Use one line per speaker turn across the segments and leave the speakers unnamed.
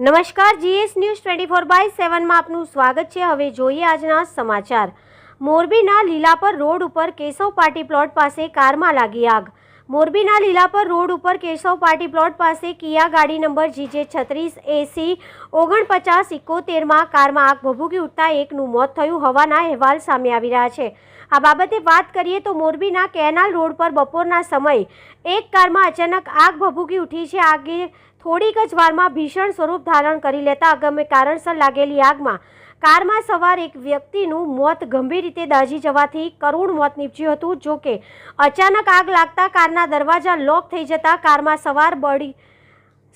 નમસ્કાર, GS news twenty four by સેવનમાં આપનું સ્વાગત છે. હવે જોઈએ આજના સમાચાર. મોરબીના લીલાપર રોડ ઉપર કેશવ પાર્ટી પ્લોટ પાસે કારમાં લાગી આગ. મોરબીના લીલાપર રોડ ઉપર કેશવ પાર્ટી પ્લોટ પાસે કિયા ગાડી નંબર જીજે છત્રીસ એસી ઓગણપચાસ ઇકોતેરમાં કારમાં આગ ભભૂકી ઉઠતા એકનું મોત થયું હોવાના અહેવાલ સામે આવી રહ્યા છે. આ બાબતે વાત કરીએ તો મોરબીના કેનાલ રોડ પર બપોરના સમયે એક કારમાં અચાનક આગ ભભૂકી ઉઠી છે. આગે થોડીક જ વારમાં ભીષણ સ્વરૂપ ધારણ કરી લેતા અગમ્ય કારણસર લાગેલી આગમાં કારમાં સવાર એક વ્યક્તિનું મોત ગંભીર રીતે દાઝી જવાથી કરુણ મોત નીપજ્યું હતું. જોકે અચાનક આગ લાગતા કારના દરવાજા લોક થઈ જતા કારમાં સવાર બળી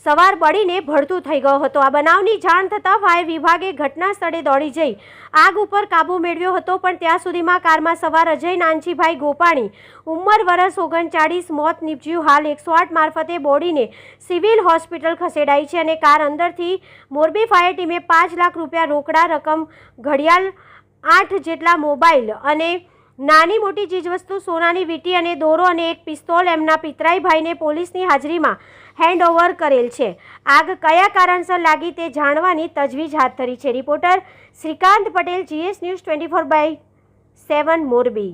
સવાર બળીને ભડતું થઈ ગયો હતો. આ બનાવની જાણ થતાં ફાયર વિભાગે ઘટના સ્થળે દોડી જઈ આગ ઉપર કાબૂ મેળવ્યો હતો, પણ ત્યાં સુધીમાં કારમાં સવાર અજય, નાનજીભાઈ ગોપાણી, ઉંમર વરસ ઓગણચાળીસ, મોત નીપજ્યું. હાલ એકસો આઠ મારફતે બોડીને સિવિલ હોસ્પિટલ ખસેડાઈ છે અને કાર અંદરથી મોરબી ફાયર ટીમે પાંચ લાખ રૂપિયા રોકડા રકમ, ઘડિયાળ આઠ જેટલા મોબાઈલ અને નાની મોટી ચીજવસ્તુ, સોનાની વીંટી અને દોરો અને એક પિસ્તોલ એમના પિતરાઈ ભાઈને પોલીસની હાજરીમાં હેન્ડઓવર કરેલ છે. આગ કયા કારણસર લાગી તે જાણવાની તજવીજ હાથ ધરી છે. Reporter Shrikant Patel GS news twenty four by seven Morbi.